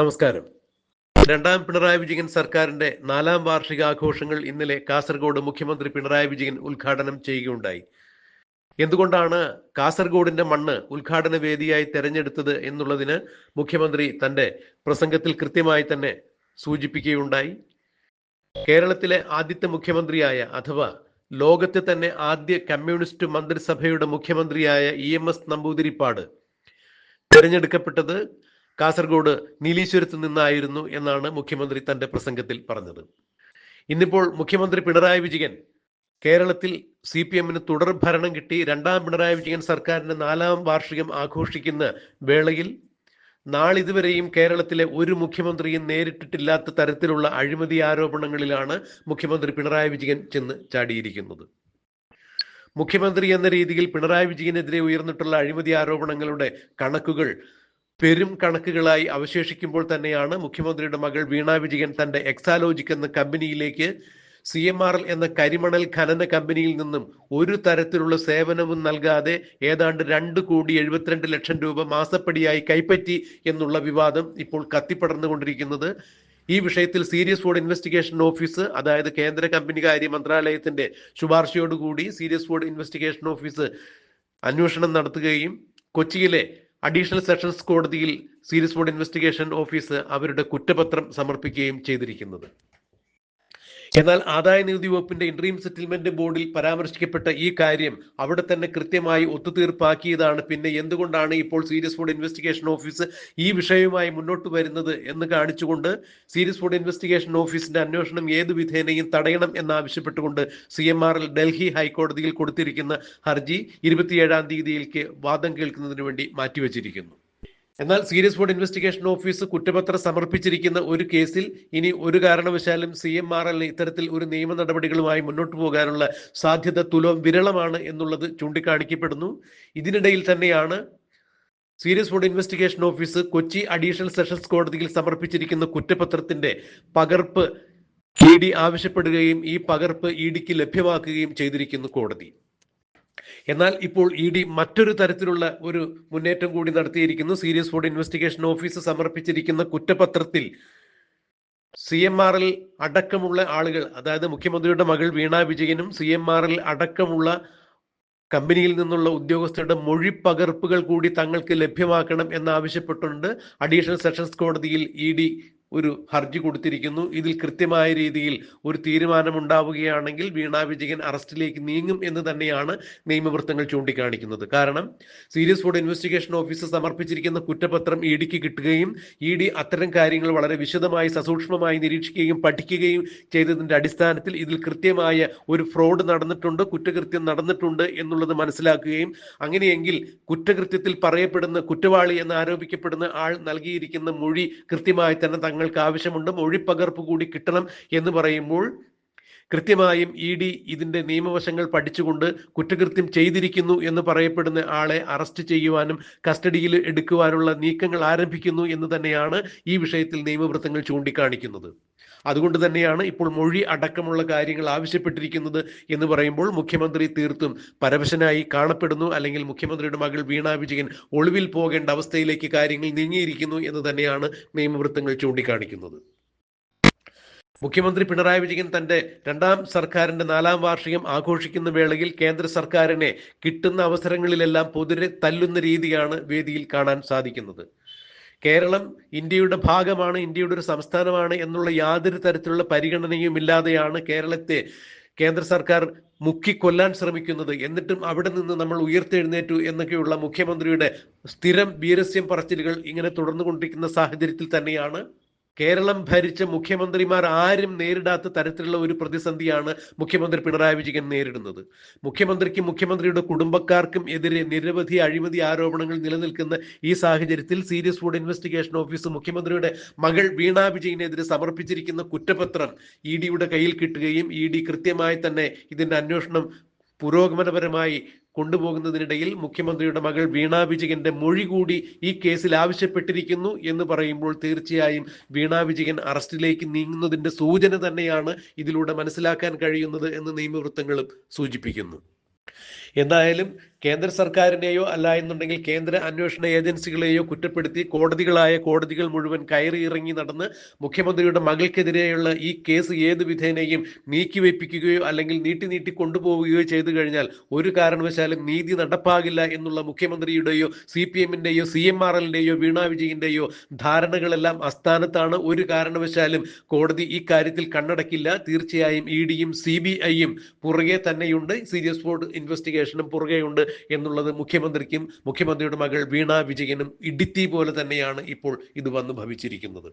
നമസ്കാരം. രണ്ടാം പിണറായി വിജയൻ സർക്കാരിന്റെ നാലാം വാർഷികാഘോഷങ്ങൾ ഇന്നലെ കാസർഗോഡ് മുഖ്യമന്ത്രി പിണറായി വിജയൻ ഉദ്ഘാടനം ചെയ്യുകയുണ്ടായി. എന്തുകൊണ്ടാണ് കാസർഗോഡിന്റെ മണ്ണ് ഉദ്ഘാടന വേദിയായി തെരഞ്ഞെടുത്തത് എന്നുള്ളതിന് മുഖ്യമന്ത്രി തന്റെ പ്രസംഗത്തിൽ കൃത്യമായി തന്നെ സൂചിപ്പിക്കുകയുണ്ടായി. കേരളത്തിലെ ആദ്യത്തെ മുഖ്യമന്ത്രിയായ അഥവാ ലോകത്തെ തന്നെ ആദ്യ കമ്മ്യൂണിസ്റ്റ് മന്ത്രിസഭയുടെ മുഖ്യമന്ത്രിയായ ഇ എം എസ് നമ്പൂതിരിപ്പാട് തെരഞ്ഞെടുക്കപ്പെട്ടത് കാസർഗോഡ് നീലീശ്വരത്ത് നിന്നായിരുന്നു എന്നാണ് മുഖ്യമന്ത്രി തന്റെ പ്രസംഗത്തിൽ പറഞ്ഞത്. ഇന്നിപ്പോൾ മുഖ്യമന്ത്രി പിണറായി വിജയൻ കേരളത്തിൽ സി പി എമ്മിന് തുടർ ഭരണം കിട്ടി രണ്ടാം പിണറായി വിജയൻ സർക്കാരിന്റെ നാലാം വാർഷികം ആഘോഷിക്കുന്ന വേളയിൽ നാളിതുവരെയും കേരളത്തിലെ ഒരു മുഖ്യമന്ത്രിയും നേരിട്ടിട്ടില്ലാത്ത തരത്തിലുള്ള അഴിമതി ആരോപണങ്ങളിലാണ് മുഖ്യമന്ത്രി പിണറായി വിജയൻ ചെന്ന് ചാടിയിരിക്കുന്നത്. മുഖ്യമന്ത്രി എന്ന രീതിയിൽ പിണറായി വിജയനെതിരെ ഉയർന്നിട്ടുള്ള അഴിമതി ആരോപണങ്ങളുടെ കണക്കുകൾ പെരും കണക്കുകളായി അവശേഷിക്കുമ്പോൾ തന്നെയാണ് മുഖ്യമന്ത്രിയുടെ മകൾ വീണ വിജയൻ തന്റെ എക്സാലോജിക് എന്ന കമ്പനിയിലേക്ക് സി എം ആർ എൽ എന്ന കരിമണൽ ഖനന കമ്പനിയിൽ നിന്നും ഒരു തരത്തിലുള്ള സേവനവും നൽകാതെ ഏതാണ്ട് രണ്ട് കോടി എഴുപത്തിരണ്ട് ലക്ഷം രൂപ മാസപ്പടിയായി കൈപ്പറ്റി എന്നുള്ള വിവാദം ഇപ്പോൾ കത്തിപ്പടർന്നുകൊണ്ടിരിക്കുന്നത്. ഈ വിഷയത്തിൽ സീരിയസ് ഫോർഡ് ഇൻവെസ്റ്റിഗേഷൻ ഓഫീസ് അതായത് കേന്ദ്ര കമ്പനി കാര്യ മന്ത്രാലയത്തിന്റെ ശുപാർശയോടുകൂടി സീരിയസ് ഫോർഡ് ഇൻവെസ്റ്റിഗേഷൻ ഓഫീസ് അന്വേഷണം നടത്തുകയും കൊച്ചിയിലെ അഡീഷണൽ സെഷൻസ് കോടതിയിൽ സീരിയസ് ബോർഡ് ഇൻവെസ്റ്റിഗേഷൻ ഓഫീസ് അവരുടെ കുറ്റപത്രം സമർപ്പിക്കുകയും ചെയ്തിരിക്കുന്നത്. എന്നാൽ ആദായ നികുതി വകുപ്പിന്റെ ഇൻട്രീം സെറ്റിൽമെന്റ് ബോർഡിൽ പരാമർശിക്കപ്പെട്ട ഈ കാര്യം അവിടെ തന്നെ കൃത്യമായി ഒത്തുതീർപ്പാക്കിയതാണ്. പിന്നെ എന്തുകൊണ്ടാണ് ഇപ്പോൾ സീരിയസ് ഫുഡ് ഇൻവെസ്റ്റിഗേഷൻ ഓഫീസ് ഈ വിഷയവുമായി മുന്നോട്ട് വരുന്നത് എന്ന് കാണിച്ചുകൊണ്ട് സീരിയസ് ഫുഡ് ഇൻവെസ്റ്റിഗേഷൻ ഓഫീസിന്റെ അന്വേഷണം ഏത് വിധേനയും തടയണം എന്നാവശ്യപ്പെട്ടുകൊണ്ട് സി എം ആർ ഡൽഹി ഹൈക്കോടതിയിൽ കൊടുത്തിരിക്കുന്ന ഹർജി ഇരുപത്തിയേഴാം തീയതിയിലേക്ക് വാദം കേൾക്കുന്നതിന് വേണ്ടി മാറ്റിവെച്ചിരിക്കുന്നു. എന്നാൽ സീരിയസ് ഫോർഡ് ഇൻവെസ്റ്റിഗേഷൻ ഓഫീസ് കുറ്റപത്രം സമർപ്പിച്ചിരിക്കുന്ന ഒരു കേസിൽ ഇനി ഒരു കാരണവശാലും സി എം ആർ എല്ലിന് ഇത്തരത്തിൽ ഒരു നിയമ നടപടികളുമായി മുന്നോട്ട് പോകാനുള്ള സാധ്യത തുലോം വിരളമാണ് എന്നുള്ളത് ചൂണ്ടിക്കാണിക്കപ്പെടുന്നു. ഇതിനിടയിൽ തന്നെയാണ് serious fraud investigation office Kochi additional sessions കോടതിയിൽ സമർപ്പിച്ചിരിക്കുന്ന കുറ്റപത്രത്തിന്റെ പകർപ്പ് ഇ ഡി ആവശ്യപ്പെടുകയും ഈ പകർപ്പ് ഇ ഡിക്ക് ലഭ്യമാക്കുകയും ചെയ്തിരിക്കുന്നു കോടതി. എന്നാൽ ഇപ്പോൾ ഇ ഡി മറ്റൊരു തരത്തിലുള്ള ഒരു മുന്നേറ്റം കൂടി നടത്തിയിരിക്കുന്നു. സീരിയസ് ഫോർഡ് ഇൻവെസ്റ്റിഗേഷൻ ഓഫീസ് സമർപ്പിച്ചിരിക്കുന്ന കുറ്റപത്രത്തിൽ സി എം ആർ എൽ അടക്കമുള്ള ആളുകൾ അതായത് മുഖ്യമന്ത്രിയുടെ മകൾ വീണ വിജയനും സി എം ആർ എൽ അടക്കമുള്ള കമ്പനിയിൽ നിന്നുള്ള ഉദ്യോഗസ്ഥരുടെ മൊഴി പകർപ്പുകൾ കൂടി തങ്ങൾക്ക് ലഭ്യമാക്കണം എന്നാവശ്യപ്പെട്ടുകൊണ്ട് അഡീഷണൽ സെഷൻസ് കോടതിയിൽ ഇ ഡി ഒരു ഹർജി കൊടുത്തിരിക്കുന്നു. ഇതിൽ കൃത്യമായ രീതിയിൽ ഒരു തീരുമാനം ഉണ്ടാവുകയാണെങ്കിൽ വീണ വിജയൻ അറസ്റ്റിലേക്ക് നീങ്ങും എന്ന് തന്നെയാണ് നിയമവൃത്തങ്ങൾ ചൂണ്ടിക്കാണിക്കുന്നത്. കാരണം സീരിയസ് ഫുഡ് ഇൻവെസ്റ്റിഗേഷൻ ഓഫീസ് സമർപ്പിച്ചിരിക്കുന്ന കുറ്റപത്രം ഇ ഡിക്ക് കിട്ടുകയും ഇ ഡി അത്തരം കാര്യങ്ങൾ വളരെ വിശദമായി സസൂക്ഷ്മമായി നിരീക്ഷിക്കുകയും പഠിക്കുകയും ചെയ്തതിന്റെ അടിസ്ഥാനത്തിൽ ഇതിൽ കൃത്യമായ ഒരു ഫ്രോഡ് നടന്നിട്ടുണ്ട് കുറ്റകൃത്യം നടന്നിട്ടുണ്ട് എന്നുള്ളത് മനസ്സിലാക്കുകയും അങ്ങനെയെങ്കിൽ കുറ്റകൃത്യത്തിൽ പറയപ്പെടുന്ന കുറ്റവാളി എന്ന് ആരോപിക്കപ്പെടുന്ന ആൾ നൽകിയിരിക്കുന്ന മൊഴി കൃത്യമായി തന്നെ തങ്ങൾക്ക് ആവശ്യമുണ്ട് മൊഴിപ്പകർപ്പ് കൂടി കിട്ടണം എന്ന് പറയുമ്പോൾ കൃത്യമായും ഇ ഡി ഇതിന്റെ നിയമവശങ്ങൾ പഠിച്ചുകൊണ്ട് കുറ്റകൃത്യം ചെയ്തിരിക്കുന്നു എന്ന് പറയപ്പെടുന്ന ആളെ അറസ്റ്റ് ചെയ്യുവാനും കസ്റ്റഡിയിൽ എടുക്കുവാനുള്ള നീക്കങ്ങൾ ആരംഭിക്കുന്നു എന്ന് തന്നെയാണ് ഈ വിഷയത്തിൽ നിയമവൃത്തങ്ങൾ ചൂണ്ടിക്കാണിക്കുന്നത്. അതുകൊണ്ട് തന്നെയാണ് ഇപ്പോൾ മൊഴി അടക്കമുള്ള കാര്യങ്ങൾ ആവശ്യപ്പെട്ടിരിക്കുന്നത് എന്ന് പറയുമ്പോൾ മുഖ്യമന്ത്രി തീർത്തും പരവശനായി കാണപ്പെടുന്നു. അല്ലെങ്കിൽ മുഖ്യമന്ത്രിയുടെ മകൾ വീണ വിജയൻ ഒളിവിൽ പോകേണ്ട അവസ്ഥയിലേക്ക് കാര്യങ്ങൾ നീങ്ങിയിരിക്കുന്നു എന്ന് തന്നെയാണ് നിയമവൃത്തങ്ങൾ ചൂണ്ടിക്കാണിക്കുന്നത്. മുഖ്യമന്ത്രി പിണറായി വിജയൻ തന്റെ രണ്ടാം സർക്കാരിന്റെ നാലാം വാർഷികം ആഘോഷിക്കുന്ന വേളയിൽ കേന്ദ്ര സർക്കാരിനെ കിട്ടുന്ന അവസരങ്ങളിലെല്ലാം പൊതുരെ തല്ലുന്ന രീതിയാണ് വേദിയിൽ കാണാൻ സാധിക്കുന്നത്. കേരളം ഇന്ത്യയുടെ ഭാഗമാണ് ഇന്ത്യയുടെ ഒരു സംസ്ഥാനമാണ് എന്നുള്ള യാതൊരു തരത്തിലുള്ള പരിഗണനയും ഇല്ലാതെയാണ് കേരളത്തെ കേന്ദ്ര സർക്കാർ മുക്കിക്കൊല്ലാൻ ശ്രമിക്കുന്നത്. എന്നിട്ടും അവിടെ നിന്ന് നമ്മൾ ഉയർത്തെഴുന്നേറ്റു എന്നൊക്കെയുള്ള മുഖ്യമന്ത്രിയുടെ സ്ഥിരം വീരസ്യം പറച്ചിലുകൾ ഇങ്ങനെ തുടർന്നുകൊണ്ടിരിക്കുന്ന സാഹചര്യത്തിൽ തന്നെയാണ് കേരളം ഭരിച്ച മുഖ്യമന്ത്രിമാർ ആരും നേരിടാത്ത തരത്തിലുള്ള ഒരു പ്രതിസന്ധിയാണ് മുഖ്യമന്ത്രി പിണറായി വിജയൻ നേരിടുന്നത്. മുഖ്യമന്ത്രിക്കും മുഖ്യമന്ത്രിയുടെ കുടുംബക്കാർക്കും എതിരെ നിരവധി അഴിമതി ആരോപണങ്ങൾ നിലനിൽക്കുന്ന ഈ സാഹചര്യത്തിൽ സീരിയസ് ഫുഡ് ഇൻവെസ്റ്റിഗേഷൻ ഓഫീസ് മുഖ്യമന്ത്രിയുടെ മകൾ വീണ വിജയനെതിരെ സമർപ്പിച്ചിരിക്കുന്ന കുറ്റപത്രം ഇ ഡിയുടെ കയ്യിൽ കിട്ടുകയും ഇ ഡി കൃത്യമായി തന്നെ ഇതിന്റെ അന്വേഷണം പുരോഗമനപരമായി കൊണ്ടുപോകുന്നതിനിടയിൽ മുഖ്യമന്ത്രിയുടെ മകൾ വീണ വിജയന്റെ മൊഴി കൂടി ഈ കേസിൽ ആവശ്യപ്പെട്ടിരിക്കുന്നു എന്ന് പറയുമ്പോൾ തീർച്ചയായും വീണ വിജയൻ അറസ്റ്റിലേക്ക് നീങ്ങുന്നതിന്റെ സൂചന തന്നെയാണ് ഇതിലൂടെ മനസ്സിലാക്കാൻ കഴിയുന്നത് എന്ന് നിയമവൃത്തങ്ങളും സൂചിപ്പിക്കുന്നു. എന്തായാലും കേന്ദ്ര സർക്കാരിനെയോ അല്ല എന്നുണ്ടെങ്കിൽ കേന്ദ്ര അന്വേഷണ ഏജൻസികളെയോ കുറ്റപ്പെടുത്തി കോടതികളായ കോടതികൾ മുഴുവൻ കയറി ഇറങ്ങി നടന്ന് മുഖ്യമന്ത്രിയുടെ മകൾക്കെതിരെയുള്ള ഈ കേസ് ഏത് വിധേനയും നീക്കിവെപ്പിക്കുകയോ അല്ലെങ്കിൽ നീട്ടി നീട്ടി കൊണ്ടുപോവുകയോ ചെയ്തു കഴിഞ്ഞാൽ ഒരു കാരണവശാലും നീതി നടപ്പാകില്ല എന്നുള്ള മുഖ്യമന്ത്രിയുടെയോ സി പി എമ്മിന്റെയോ സി എം ആർ എല്ലിന്റെയോ വീണ വിജയന്റെയോ ധാരണകളെല്ലാം അസ്ഥാനത്താണ് ഒരു കാരണവശാലും കോടതി ഈ കാര്യത്തിൽ കണ്ണടക്കില്ല. തീർച്ചയായും ഇ ഡിയും സി ബി ഐയും പുറകെ തന്നെയുണ്ട്. സീരിയസ് ഫോർഡ് ഇൻവെസ്റ്റിഗേഷനും പുറകെയുണ്ട്. എന്നുള്ളത് മുഖ്യമന്ത്രിക്കും മുഖ്യമന്ത്രിയുടെ മകൾ വീണ വിജയനും ഇടിത്തി പോലെ തന്നെയാണ് ഇപ്പോൾ ഇത് വന്ന് ഭവിച്ചിരിക്കുന്നത്.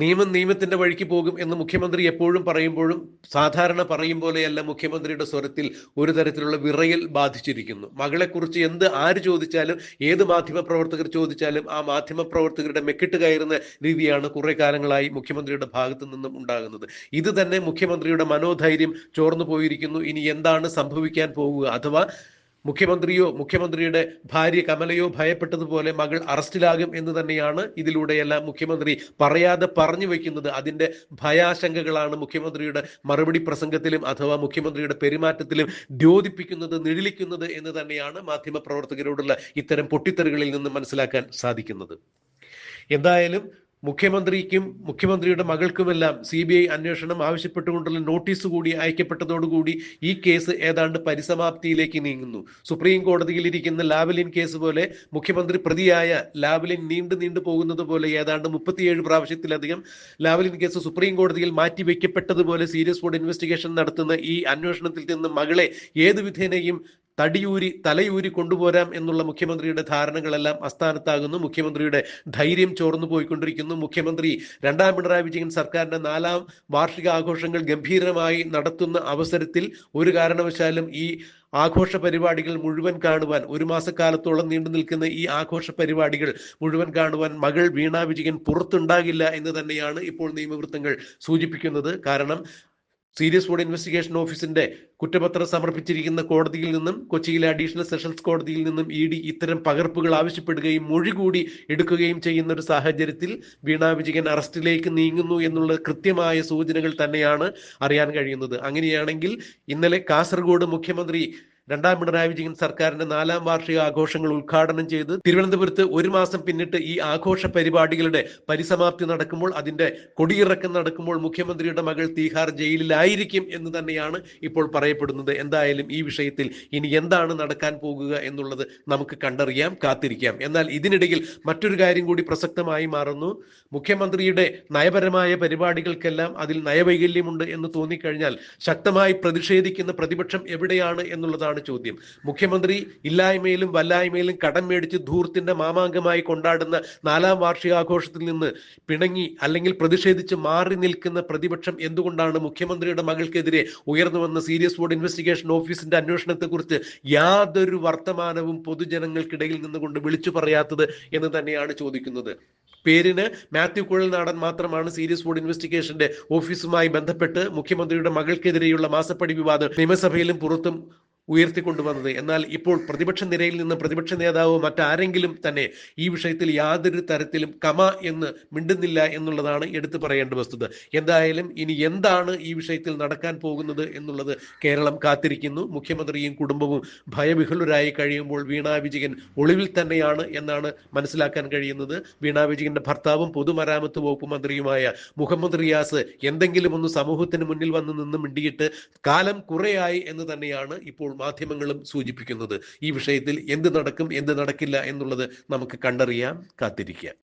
നിയമം നിയമത്തിന്റെ വഴിക്ക് പോകും എന്ന് മുഖ്യമന്ത്രി എപ്പോഴും പറയുമ്പോഴും സാധാരണ പറയും പോലെയല്ല മുഖ്യമന്ത്രിയുടെ സ്വരത്തിൽ ഒരു തരത്തിലുള്ള വിറയൽ ബാധിച്ചിരിക്കുന്നു. മകളെക്കുറിച്ച് എന്ത് ആര് ചോദിച്ചാലും ഏത് മാധ്യമ പ്രവർത്തകർ ചോദിച്ചാലും ആ മാധ്യമ പ്രവർത്തകരുടെ മെക്കിട്ട് കയറുന്ന രീതിയാണ് കുറെ കാലങ്ങളായി മുഖ്യമന്ത്രിയുടെ ഭാഗത്തു നിന്നും ഉണ്ടാകുന്നത്. ഇത് തന്നെ മുഖ്യമന്ത്രിയുടെ മനോധൈര്യം ചോർന്നു പോയിരിക്കുന്നു. ഇനി എന്താണ് സംഭവിക്കാൻ പോകുക? അഥവാ മുഖ്യമന്ത്രിയോ മുഖ്യമന്ത്രിയുടെ ഭാര്യ കമലയോ ഭയപ്പെട്ടതുപോലെ മകൾ അറസ്റ്റിലാകും എന്ന് തന്നെയാണ് ഇതിലൂടെയെല്ലാം മുഖ്യമന്ത്രി പറയാതെ പറഞ്ഞു വെക്കുന്നത്. അതിന്റെ ഭയാശങ്കകളാണ് മുഖ്യമന്ത്രിയുടെ മറുപടി പ്രസംഗത്തിലും അഥവാ മുഖ്യമന്ത്രിയുടെ പെരുമാറ്റത്തിലും ദ്യോതിപ്പിക്കുന്നത് നിഴലിക്കുന്നത് എന്ന് തന്നെയാണ് മാധ്യമ പ്രവർത്തകരോടുള്ള ഇത്തരം പൊട്ടിത്തെറികളിൽ നിന്ന് മനസ്സിലാക്കാൻ സാധിക്കുന്നത്. എന്തായാലും മുഖ്യമന്ത്രിക്കും മുഖ്യമന്ത്രിയുടെ മകൾക്കുമെല്ലാം സി ബി ഐ അന്വേഷണം ആവശ്യപ്പെട്ടുകൊണ്ടുള്ള നോട്ടീസ് കൂടി അയക്കപ്പെട്ടതോടുകൂടി ഈ കേസ് ഏതാണ്ട് പരിസമാപ്തിയിലേക്ക് നീങ്ങുന്നു. സുപ്രീം കോടതിയിൽ ഇരിക്കുന്ന ലാവലിൻ കേസ് പോലെ മുഖ്യമന്ത്രി പ്രതിയായ ലാവലിൻ നീണ്ടു നീണ്ടു പോകുന്നത് പോലെ ഏതാണ്ട് മുപ്പത്തിയേഴ് പ്രാവശ്യത്തിലധികം ലാവലിൻ കേസ് സുപ്രീം കോടതിയിൽ മാറ്റിവെക്കപ്പെട്ടതുപോലെ സീരിയസ് ഫോർഡ് ഇൻവെസ്റ്റിഗേഷൻ നടത്തുന്ന ഈ അന്വേഷണത്തിൽ നിന്ന് മകളെ ഏത് വിധേനയും തടിയൂരി തലയൂരി കൊണ്ടുപോരാം എന്നുള്ള മുഖ്യമന്ത്രിയുടെ ധാരണകളെല്ലാം അസ്ഥാനത്താകുന്നു. മുഖ്യമന്ത്രിയുടെ ധൈര്യം ചോർന്നു പോയിക്കൊണ്ടിരിക്കുന്നു. മുഖ്യമന്ത്രി രണ്ടാം പിണറായി വിജയൻ സർക്കാരിന്റെ നാലാം വാർഷിക ആഘോഷങ്ങൾ ഗംഭീരമായി നടത്തുന്ന അവസരത്തിൽ ഒരു കാരണവശാലും ഈ ആഘോഷ പരിപാടികൾ മുഴുവൻ കാണുവാൻ ഒരു മാസക്കാലത്തോളം നീണ്ടു നിൽക്കുന്ന ഈ ആഘോഷ പരിപാടികൾ മുഴുവൻ കാണുവാൻ മകൾ വീണാ വിജയൻ പുറത്തുണ്ടാകില്ല എന്ന് തന്നെയാണ് ഇപ്പോൾ നിയമവൃത്തങ്ങൾ സൂചിപ്പിക്കുന്നത്. കാരണം സീരിയസ് ഫുഡ് ഇൻവെസ്റ്റിഗേഷൻ ഓഫീസിന്റെ കുറ്റപത്രം സമർപ്പിച്ചിരിക്കുന്ന കോടതിയിൽ നിന്നും കൊച്ചിയിലെ അഡീഷണൽ സെഷൻസ് കോടതിയിൽ നിന്നും ഇ ഡി ഇത്തരം പകർപ്പുകൾ ആവശ്യപ്പെടുകയും മൊഴി കൂടി എടുക്കുകയും ചെയ്യുന്ന ഒരു സാഹചര്യത്തിൽ വീണ വിജയൻ അറസ്റ്റിലേക്ക് നീങ്ങുന്നു എന്നുള്ള കൃത്യമായ സൂചനകൾ തന്നെയാണ് അറിയാൻ കഴിയുന്നത്. അങ്ങനെയാണെങ്കിൽ ഇന്നലെ കാസർഗോഡ് മുഖ്യമന്ത്രി രണ്ടാം പിണറായി വിജയൻ സർക്കാരിന്റെ നാലാം വാർഷിക ആഘോഷങ്ങൾ ഉദ്ഘാടനം ചെയ്ത് തിരുവനന്തപുരത്ത് ഒരു മാസം പിന്നിട്ട് ഈ ആഘോഷ പരിപാടികളുടെ പരിസമാപ്തി നടക്കുമ്പോൾ അതിന്റെ കൊടിയിറക്കം നടക്കുമ്പോൾ മുഖ്യമന്ത്രിയുടെ മകൾ തീഹാർ ജയിലിലായിരിക്കും എന്ന് തന്നെയാണ് ഇപ്പോൾ പറയപ്പെടുന്നത്. എന്തായാലും ഈ വിഷയത്തിൽ ഇനി എന്താണ് നടക്കാൻ പോകുക എന്നുള്ളത് നമുക്ക് കണ്ടറിയാം കാത്തിരിക്കാം. എന്നാൽ ഇതിനിടയിൽ മറ്റൊരു കാര്യം കൂടി പ്രസക്തമായി മാറുന്നു. മുഖ്യമന്ത്രിയുടെ നയപരമായ പരിപാടികൾക്കെല്ലാം അതിൽ നയവൈകല്യമുണ്ട് എന്ന് തോന്നിക്കഴിഞ്ഞാൽ ശക്തമായി പ്രതിഷേധിക്കുന്ന പ്രതിപക്ഷം എവിടെയാണ് എന്നുള്ളതാണ് ചോദ്യം. മുഖ്യമന്ത്രി ഇല്ലായ്മയിലും വല്ലായ്മയിലും കടം മേടിച്ച് ധൂർത്തിന്റെ മാമാങ്കമായി കൊണ്ടാടുന്ന നാലാം വാർഷികാഘോഷത്തിൽ നിന്ന് പിണങ്ങി അല്ലെങ്കിൽ പ്രതിഷേധിച്ച് മാറി നിൽക്കുന്ന പ്രതിപക്ഷം എന്തുകൊണ്ടാണ് മുഖ്യമന്ത്രിയുടെ മകൾക്കെതിരെ ഉയർന്നു വന്ന സീരിയസ് ബോർഡ് ഇൻവെസ്റ്റിഗേഷൻ ഓഫീസിന്റെ അന്വേഷണത്തെ കുറിച്ച് യാതൊരു വർത്തമാനവും പൊതുജനങ്ങൾക്കിടയിൽ നിന്നുകൊണ്ട് വിളിച്ചു പറയാത്തത് എന്ന് തന്നെയാണ് ചോദിക്കുന്നത്. പേരിന് മാത്യു കുഴൽനാടൻ മാത്രമാണ് സീരിയസ് ബോർഡ് ഇൻവെസ്റ്റിഗേഷന്റെ ഓഫീസുമായി ബന്ധപ്പെട്ട് മുഖ്യമന്ത്രിയുടെ മകൾക്കെതിരെയുള്ള മാസപ്പടി വിവാദം നിയമസഭയിലും പുറത്തും ഉയർത്തിക്കൊണ്ടുവന്നത്. എന്നാൽ ഇപ്പോൾ പ്രതിപക്ഷ നിരയിൽ നിന്ന് പ്രതിപക്ഷ നേതാവോ മറ്റാരെങ്കിലും തന്നെ ഈ വിഷയത്തിൽ യാതൊരു തരത്തിലും കമ എന്ന് മിണ്ടുന്നില്ല എന്നുള്ളതാണ് എടുത്തു പറയേണ്ട വസ്തുത. എന്തായാലും ഇനി എന്താണ് ഈ വിഷയത്തിൽ നടക്കാൻ പോകുന്നത് എന്നുള്ളത് കേരളം കാത്തിരിക്കുന്നു. മുഖ്യമന്ത്രിയും കുടുംബവും ഭയവിഹുലരായി കഴിയുമ്പോൾ വീണാ വിജയൻ ഒളിവിൽ തന്നെയാണ് എന്നാണ് മനസ്സിലാക്കാൻ കഴിയുന്നത്. വീണാ വിജയന്റെ ഭർത്താവും പൊതുമരാമത്ത് വകുപ്പ് മന്ത്രിയുമായ മുഹമ്മദ് റിയാസ് എന്തെങ്കിലും ഒന്ന് സമൂഹത്തിന് മുന്നിൽ വന്ന് നിന്ന് മിണ്ടിയിട്ട് കാലം കുറയായി എന്ന് തന്നെയാണ് ഇപ്പോൾ മാധ്യമങ്ങളും സൂചിപ്പിക്കുന്നത്. ഈ വിഷയത്തിൽ എന്ത് നടക്കും എന്ത് നടക്കില്ല എന്നുള്ളത് നമുക്ക് കണ്ടറിയാം കാത്തിരിക്കാം.